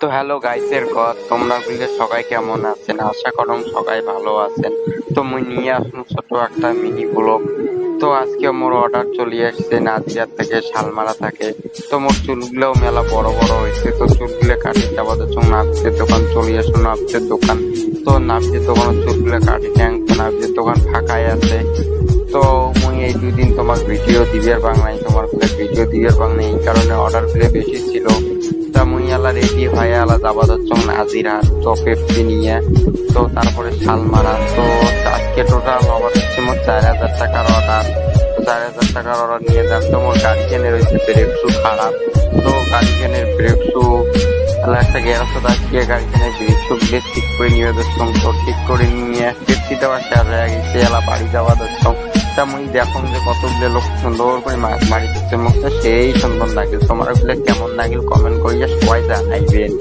তো হ্যালো গাইসের ঘর, তোমরা গুলো সবাই কেমন আছেন? আশা করম সবাই ভালো আছেন। তো মুই নিয়ে আসুন ছোট একটা মিনি ব্লগ তো আজকে মোর অর্ডার চলে আসছে নাজিয়ার থেকে, শালমারা থাকে। তো মোর চুলগুলোও মেলা বড় বড় হয়েছে। তো চুলগুলো কাটি যাবাদের জন্য নাপিতের দোকান, চলে আসো নাপিতের দোকান। তো নাপিতের দোকান চুলগুলো কাটি ট্যাঙ্ক নাপিতের দোকান ফাঁকাই আছে। তো মুই এই দুই দিন তোমার ভিডিও দিবের বাংলায় তোমার ভিডিও দিবের বাংলায়। এই কারণে অর্ডারগুলো বেশি ছিল। আলা রেডি হয়ে আলা যাবা যাচ্ছ নাজিরা তো পেপসি নিয়ে, তো তারপরে শালমারা, তো আজকে টোটাল আমার হচ্ছে মোট চার হাজার টাকার অর্ডার চার হাজার টাকার অর্ডার নিয়ে যান তো মোর গাড়ি কেনের হয়েছে ব্রেক শু খারাপ। তো গাড়ি কেনের ব্রেক শু একটা গ্যারাজে আজকে গাড়ি কেনের ব্রেক শু গুলো ঠিক করে নিয়ে যাচ্ছ, তো ঠিক করে নিয়ে, পেপসি দেওয়া শেষ হয়ে গেছে এলা বাড়ি যাওয়া যাচ্ছ। তা মুই দেখুন যে কতগুলো লোক সুন্দর করে মাছ মারি দিচ্ছে মুখে সেই সুন্দর লাগিল তোমার ওগুলো কেমন লাগিল কমেন্ট করিয়া সবাই জানাইবেন।